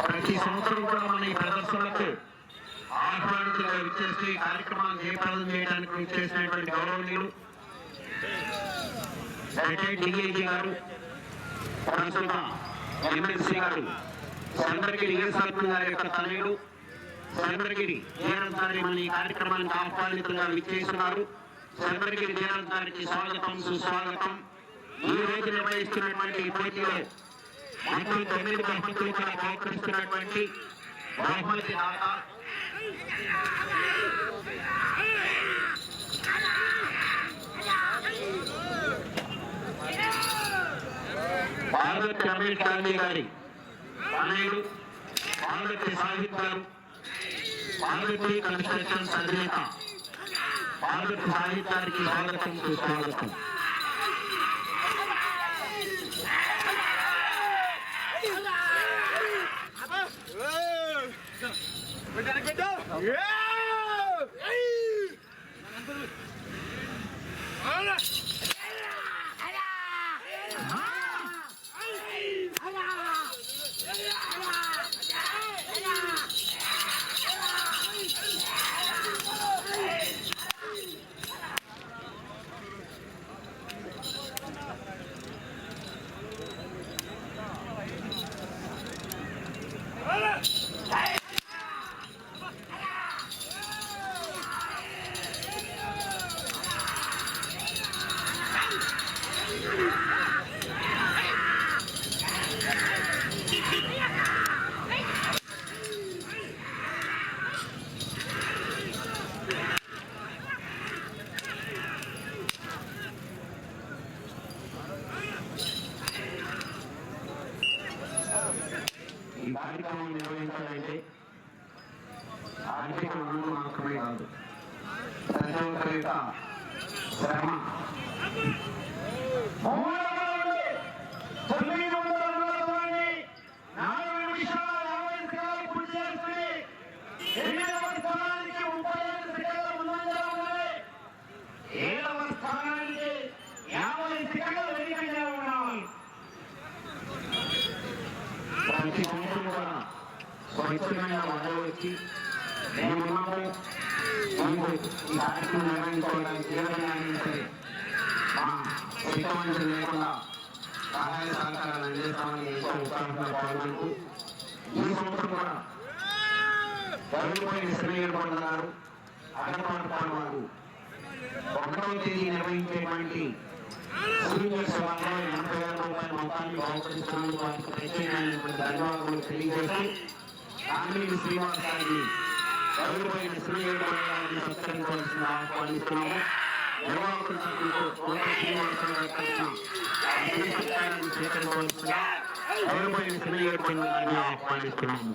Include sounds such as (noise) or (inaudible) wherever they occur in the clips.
ప్రతి సంవత్సరం కూడా మన ఈ ప్రదర్శనలకు ఆహ్వానితులుగా విచ్చేసి ఈ కార్యక్రమాన్ని జయప్రదం చేయడానికి విచ్చేసినటువంటి గౌరవనీయులు రిటైర్డ్ డిఐజీ గారు ప్రస్తుత ఎమ్మెల్సీ గారు చంద్రగిరి ఈశ్వరత్న గారి యొక్క తనయుడు చంద్రగిరి జయరాజ్ మన ఈ కార్యక్రమానికి ఆహ్వానితులుగా విచ్చేస్తున్నారు. చంద్రగిరి జయరాజ్ స్వాగతం సుస్వాగతం. ఈ రోజు నిర్వహిస్తున్నటువంటి ఈ పోటీలో మొత్తం తొమ్మిది బహుమతులు కూడా బహుకరిస్తున్నటువంటి బహుమతి దాత పార్వతి అమీర్ గాంధీ గారి తనయుడు పార్వతి సాహిబ్ గారు పార్వతి కన్స్ట్రక్షన్స్ అధినేత పార్వతి సాహిబ్ గారికి స్వాగతం సుస్వాగతం ఈ ప్రతి సంవత్సరం కూడా స్వచ్ఛమైన వచ్చి మేము ఈ కార్యక్రమం నిర్వహించుకోవడానికి తీవ్రంగా ఎటువంటి లేకుండా సహాయ సహకారాలు అందిస్తామని ఎంతో ఉత్సాహంగా పాల్గొంటూ ఈ సంవత్సరం కూడా గౌరవమైన శ్రేయుడు పొందన్నారు అగపాటు పాల్వారు ఒకటవ తేదీ నిర్వహించేటువంటి సీనియర్ సభలో ఎనభై వేల రూపాయల మొత్తాన్ని బహుకరిస్తున్నందుకు వారికి ప్రత్యేకమైనటువంటి ధన్యవాదాలు తెలియజేసి ఆంజనేయ శ్రీనివాస్ గారిని గౌరవమైన శ్రీయుడు గారిని సత్కరించవలసిన ఆహ్వానిస్తున్నాము నిర్వాహకుల సభ్యులతో కోట శ్రీనివాసరావు గారి తరఫున స్వీకరించవలసిన గౌరవమైన శ్రీయుడు గారిని ఆహ్వానిస్తున్నాము.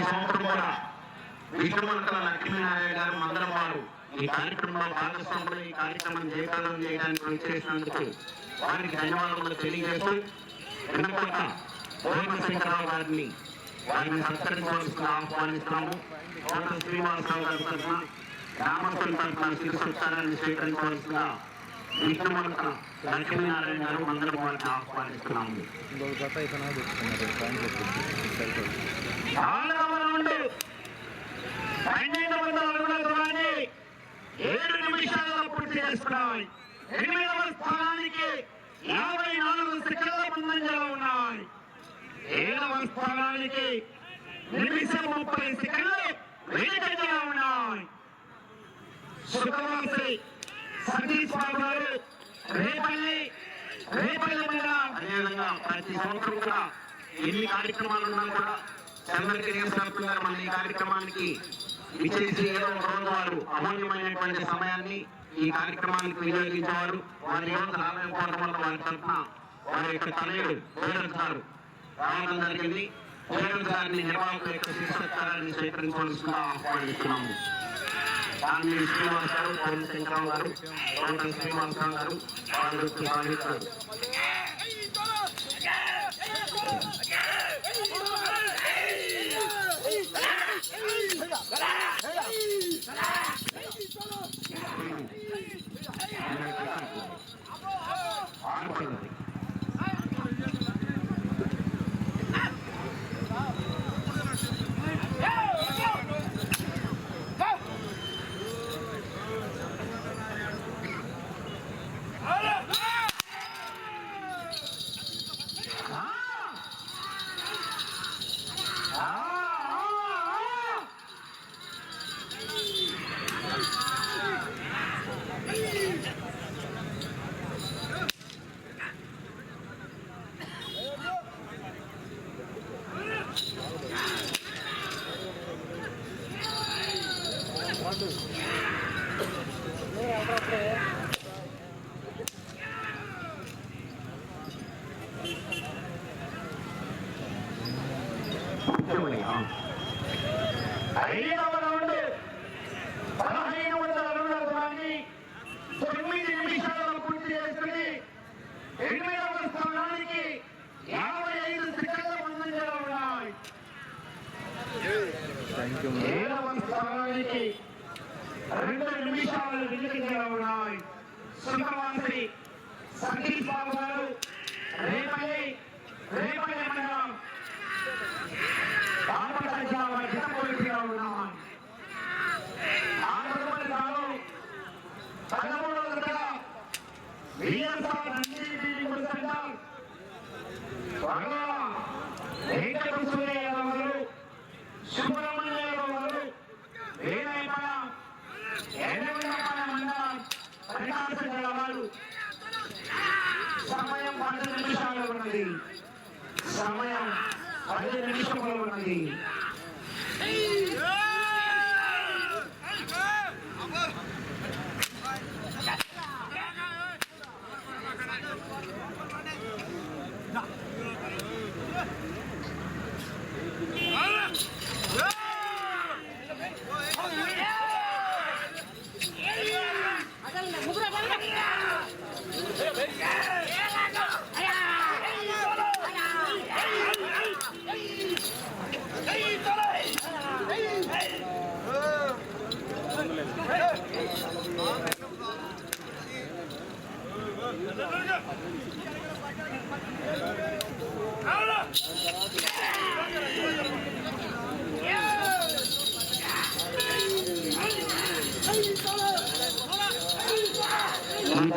ప్రతి సంవత్సరం కూడా విష్ణుమంతల లక్ష్మీనారాయణ గారు మందరం వారు. ఈ కార్యక్రమంలో భాగస్వాములు ఈ కార్యక్రమం జయకాలం చేయడానికి వచ్చేసినందుకు వారికి ధన్యవాదాలు తెలియజేస్తూ వెనుకొండ భువనశంకరరావు గారిని వారిని సత్కరించవలసిన ఆహ్వానిస్తున్నాము కోట శ్రీనివాసరావు గారి తరఫున గ్రామస్తుల తరఫున శిరసత్కారాన్ని స్వీకరించవలసిన విష్ణుమంతల లక్ష్మీనారాయణ గారు మందరం వారిని ఆహ్వానిస్తున్నాము. పన్నెండు వందల అడుగుల దూరాన్ని ఏడు నిమిషాల్లో పూర్తి చేసుకున్నాయి ఎనిమిదవ స్థానానికి యాభై నాలుగు సెకండ్ల ముందంజలో ఉన్నాయి. ఏడవ స్థానానికి నిమిషం ముప్పై సెకండ్లు వెనుకంజలో ఉన్నాయి. శుభవాసి సతీష్ బాబు గారు రేపల్లి రేపల్లి మీద అదేవిధంగా ప్రతి సంవత్సరం కూడా ఎన్ని కార్యక్రమాలు ఉన్నా కూడా చంద్రగిరి సరఫ్ గారు మన ఈ కార్యక్రమానికి విచ్చేసి ఏదో ఒక రోజు వారు అమూల్యమైనటువంటి సమయాన్ని ఈ కార్యక్రమానికి వినియోగించేవారు. వారి రోజు ఆలయం కోరడం వల్ల వారి తరఫున వారి యొక్క తనయుడు భోజన్ గారు రావడం జరిగింది. భోజన్ గారిని నిర్వాహకుల యొక్క శిక్షకారాన్ని స్వీకరించవలసిందిగా ఆహ్వానిస్తున్నాము దాన్ని శ్రీనివాస్ గారు కోన శంకరరావు గారు కోట శ్రీనివాసరావు గారు వాళ్ళు సాధిస్తారు 아, బాపట్ల జిల్లా జితపోలిగా ఉన్నాం పదమూడవ త్వరగా వెంకట గారు సుబ్రహ్మణ్య గారు వేణాయపడ మండలం ప్రకాశం వారు సమయం పది నిమిషాలు ఉన్నది సమయం పది నిమిషంలో ఉన్నది ఈ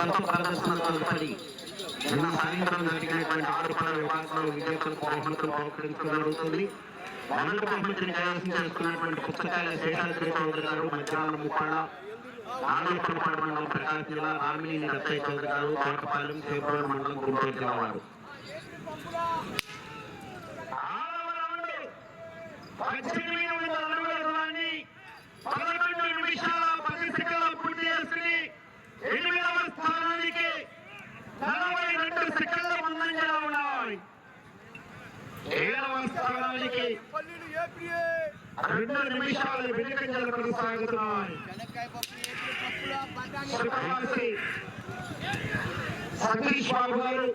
దంత ప్రదర్శనలు తదుపరి నిన్న సాయంత్రం జరిగినటువంటి ఆరు ఆరుపడ విభాగంలో విద్యార్థులకు బహుమతులు బహుకరించడం జరుగుతుంది. మొదటి బహుమతిని కైవసం చేసుకున్నటువంటి పుస్తకాల శేషాద్రి చౌదరి గారు మధ్యాహ్నం ముప్పాడ నాగలపల్లిపాడు మండలం ప్రకాశం జిల్లా రామినేని రత్తయ్య చౌదరి గారు తోటపాలెం చేపూరు మండలం గుంటూరు జిల్లా వారు. ఆరవ రౌండ్ పద్దెనిమిది వందల అడుగుల దూరాన్ని పదకొండు నిమిషాల పది సెకండ్ల పూర్తి చేసుకుని ఎనిమిదవ స్థానానికి నలభై రెండు సెకండ్ల ముందంజలో ఉన్నాయి. ఏడవ స్థానానికి రెండు నిమిషాలు వెనుకంజలు కొనసాగుతున్నాయి. సతీష్ బాబు గారు.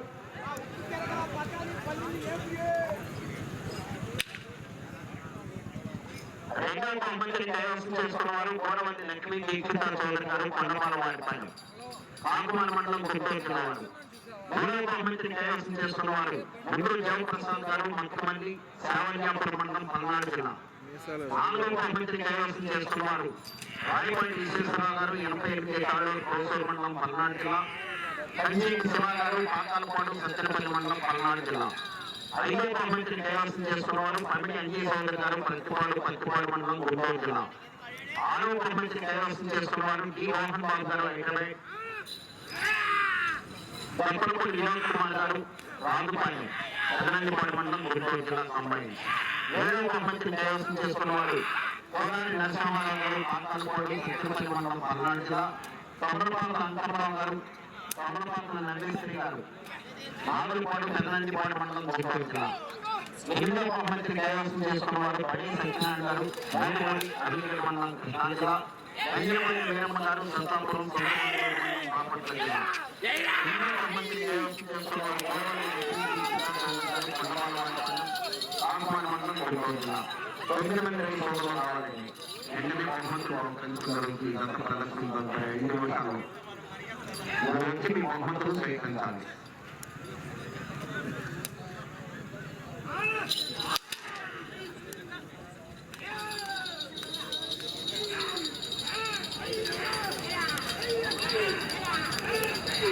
రెండవ బఠానీ పల్లీలు చేసుకున్న వారు బహుమతిని కైవసం చేసుకున్నవారు గోడవంతి గారు కొండమాల వారి పని. కొండపాల మండలం గుంటూరు జిల్లా వారు మూడవ బహుమతిని కైవసం చేసుకున్నవారు. ముందూరు జయప్రసాద్ గారు మండలం పల్నాడు జిల్లా. నాలుగవ బహుమతిని కైవసం చేసుకున్నవారు. విశ్వేశ్వరరావు గారు ఎనభై ఎనిమిది తాళ్ళు కోసూరు మండలం పల్నాడు జిల్లా. కంచేటి శివ గారు పాకాలపాడు సత్తెనపల్లి మండలం పల్నాడు జిల్లా. ఐదవ బహుమతిని కైవసం చేసుకున్నవారు పమిడి అంజీ చౌదరి గారు పత్తిపాడు పత్తిపాడు మండలం గుంటూరు జిల్లా. ఆరవ బహుమతిని కైవసం చేసుకున్నవారు డి మోహన్ బాబు గారు దప్పలపూడి వినోద్ కుమార్ గారు రాజుపాలెం పెదనందిపాడు మండలం గుంటూరు జిల్లా అమ్మాయి ఏడవ దేవస్థం చేసుకున్న వారు కోదారి నరసింహారావు గారు పాకాలపాడు తిరుపతి మండలం పల్నాడు జిల్లా. తొందరపాల అంకమరావు గారు తొందరపాల నరేశ్వరి గారు నాగలపాడు పెదనందిపాడు మండలం గుంటూరు జిల్లా. ఎనిమిదవ దేవస్థం చేసుకున్న వారు పడి సత్యనారాయణ గారు అభివృద్ధి మండలం కృష్ణా జిల్లా. వెంకటపల్లి వీరమ్మ గారు సంతాపురం తొమ్మిది మంది బహుమతులు గత ప్రదర్శన ఐదు నిమిషాలు మీ బహుమతులు స్వీకరించాలి ఏడవ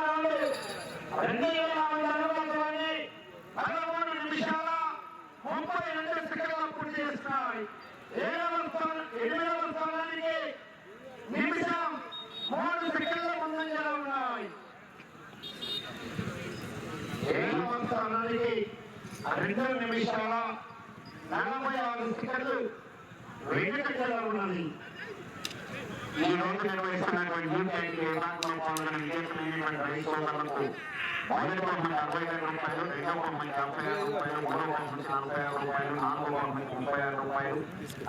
(laughs) రౌండ్ రెండు వేల వంద అడుగులతోనే పదమూడు నిమిషాల ముప్పై రెండు సెకండ్ల పూర్తి చేస్తున్నాయి ఏడవ స్థానం ఎనిమిదవ స్థానానికి నిమిషం మూడు సెకండ్ల ముందంజలో ఉన్నాయి ఏడవ స్థానానికి రెండు నిమిషాల నలభై ఆరు సెకండ్లు వెనుకంజలో ఉన్నాయి ఈ రోజు నిర్వహిస్తున్నటువంటి యూపీఐ విభాగంలో పాల్గొన్న విజయమైనటువంటి రైతు సోదరులకు మొదటి బహుమతి అరవై వేల రూపాయలు రెండవ బహుమతి డెబ్బై వేల రూపాయలు మూడవ బహుమతి నలభై ఆరు రూపాయలు నాలుగవ బహుమతి ముప్పై ఆరు రూపాయలు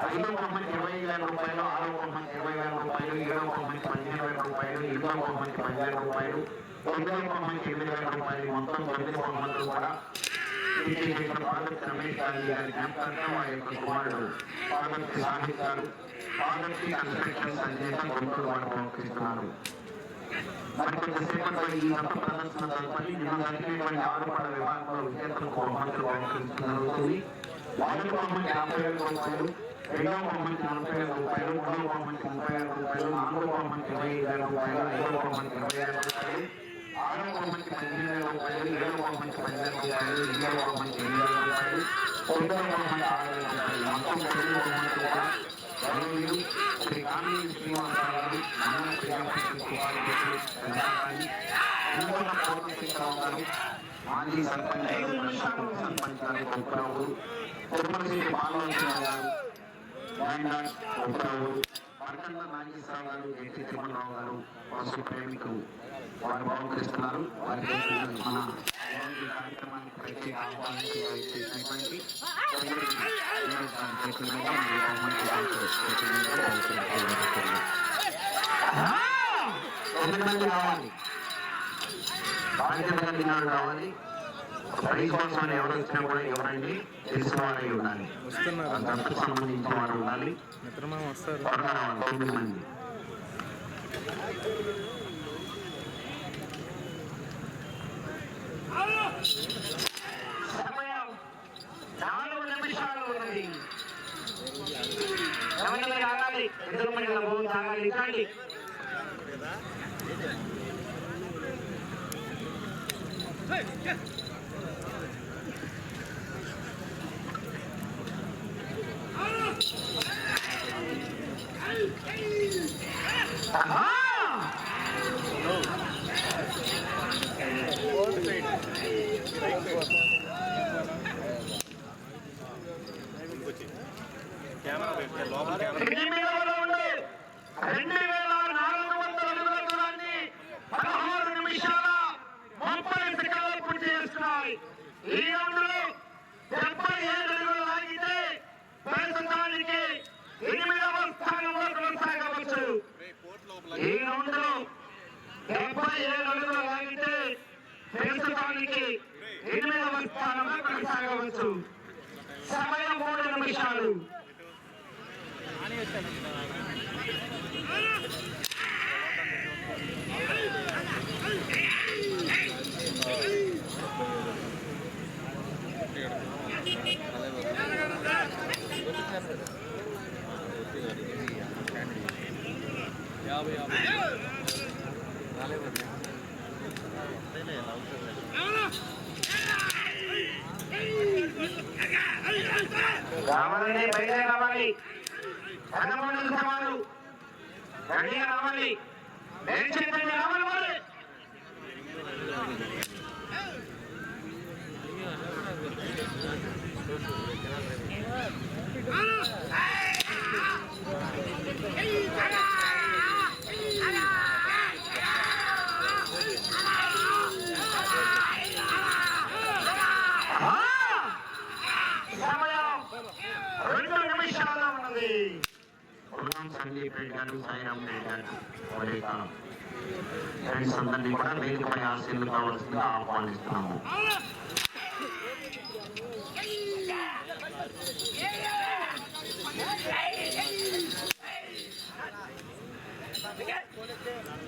ఐదవ బహుమతి ఇరవై వేల రూపాయలు ఆరవ బహుమతి ఇరవై వేల రూపాయలు ఏడవ బహుమతి పదిహేను వేల రూపాయలు ఎనిమిదవ బహుమతి పదివేల రూపాయలు తొమ్మిదవ బహుమతి ఎనిమిది వేల రూపాయలు మొత్తం తొమ్మిది బహుమతులు కూడా పార్వతి రమేష్ గారి గారి వారి యొక్క కుమారుడు పార్వతి సాహిత్ గారు పార్వతి కన్స్ట్రక్షన్ సంచేత గుంటూరు వారు మరి కొంతసేపట్లో ఈ మత ప్రదర్శన తదుపరి నిన్న జరిగినటువంటి ఆరుపడ విభాగంలో విజేతలకు బహుమతులు బహుకరించడం జరుగుతుంది మొదటి బహుమతి యాభై వేల రూపాయలు రెండవ బహుమతి నలభై వేల రూపాయలు మూడవ బహుమతి ముప్పై వేల రూపాయలు నాలుగవ బహుమతి ఇరవై ఐదు వేల రూపాయలు ఐదవ బహుమతి ఇరవై వేల రూపాయలు ఆరవ బహుమతి పదిహేను వేల రూపాయలు ఏడవ బహుమతి పదివేల రూపాయలు ఎనిమిదవ బహుమతి ఎనిమిది వేల రూపాయలు తొమ్మిదవ బహుమతి ఆరు వేల రూపాయలు మొత్తం తొమ్మిది బహుమతులు కూడా గౌరవనీయులు శ్రీ కామినేని శ్రీనివాసరావు గారు మన శ్రీరామకృష్ణ కుమారి ప్రజాపాలి ఇంకొక పూర్తి గారు మాజీ సర్పంచ్ సర్పంచ్ గారు గొప్పరావు తిరుమల శ్రీ గారు జాయింట్ గొప్పరావు మరకండ నాగేశ్వరరావు గారు జెట్టి తిరుమలరావు గారు పశు ప్రేమికులు వారు బహుకరిస్తున్నారు వారికి మన ఈ కార్యక్రమానికి ప్రత్యేక ఆహ్వానించి చేసినటువంటి తొమ్మిది మంది. కావాలి బాధ్యత కలిగిన వారు కావాలి ప్రైజ్ కోసం ఎవరు వచ్చినా కూడా ఎవరండి తెలిసిన వారై ఉండాలి వస్తున్నారు అంతకు సంబంధించిన వారు ఉండాలి మిత్రమా వస్తారు సమయం నాలుగు నిమిషాలు ఉంది ఎవరి ఆగాలి ఇద్దరు మహిళల బోధ ఆగాలి ఇవ్వండి Aha! రెండు వేల నాలుగు వందల అడుగుల దూరాన్ని పదహారు నిమిషాల ముప్పై సెకండ్లు పూర్తి చేస్తున్నాయి. ఈ రౌండ్లో డెబ్బై ఏడు అడుగులు లాగితే ప్రస్తుతానికి ఎనిమిదవ స్థానంలో కొనసాగవచ్చు. ఈ రౌండ్లో డెబ్బై ఏడు అడుగులు లాగితే ప్రస్తుతానికి ఎనిమిదవ స్థానంలో కొనసాగవచ్చు. సమయం మూడు నిమిషాలు. యాభై యాభై రావాలని బయలుదేరి రావాలి పదకొండు సమాలు రెడీగా రావాలి. దయచేసి రావాలి మరి. ఉల్లాం సందీప్ రెడ్డి గారు సాయిరామ్ రెడ్డి గారు వనిత ఫ్రెండ్స్ అందరినీ కూడా వేదికపై ఆశీర్లు కావాల్సిందిగా ఆహ్వానిస్తున్నాము సమయం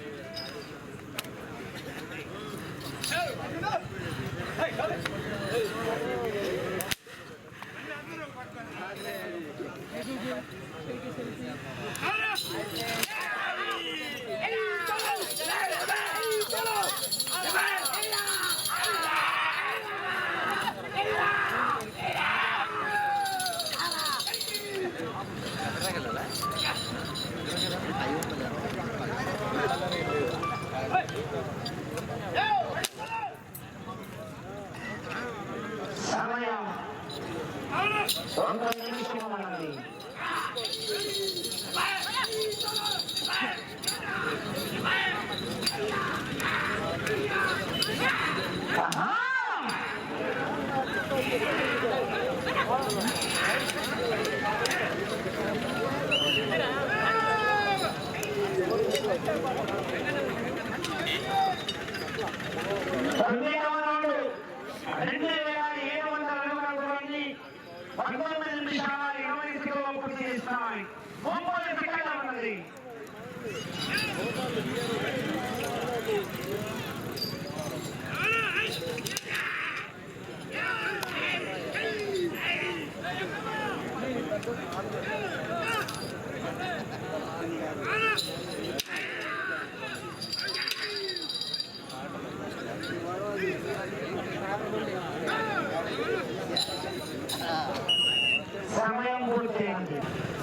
సమయం పూర్తయింది.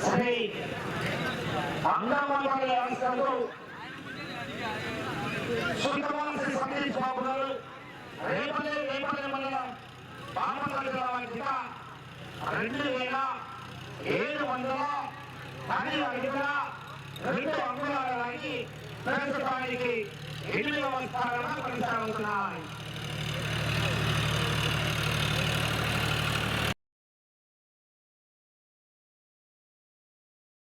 శ్రీ అంగన్వాడీ వ్యవస్థలు శుద్ధవాసి సందీప్ బాబు గారు రేపల్లె రేపల్లె మండలం బామపల్లి రెండు వేల ఏడు వందల పది అడుగుల రెండు అంగుళాల లాగి ప్రస్తుతానికి ఎనిమిదవ స్థానంలో కొనసాగుతున్నాయి.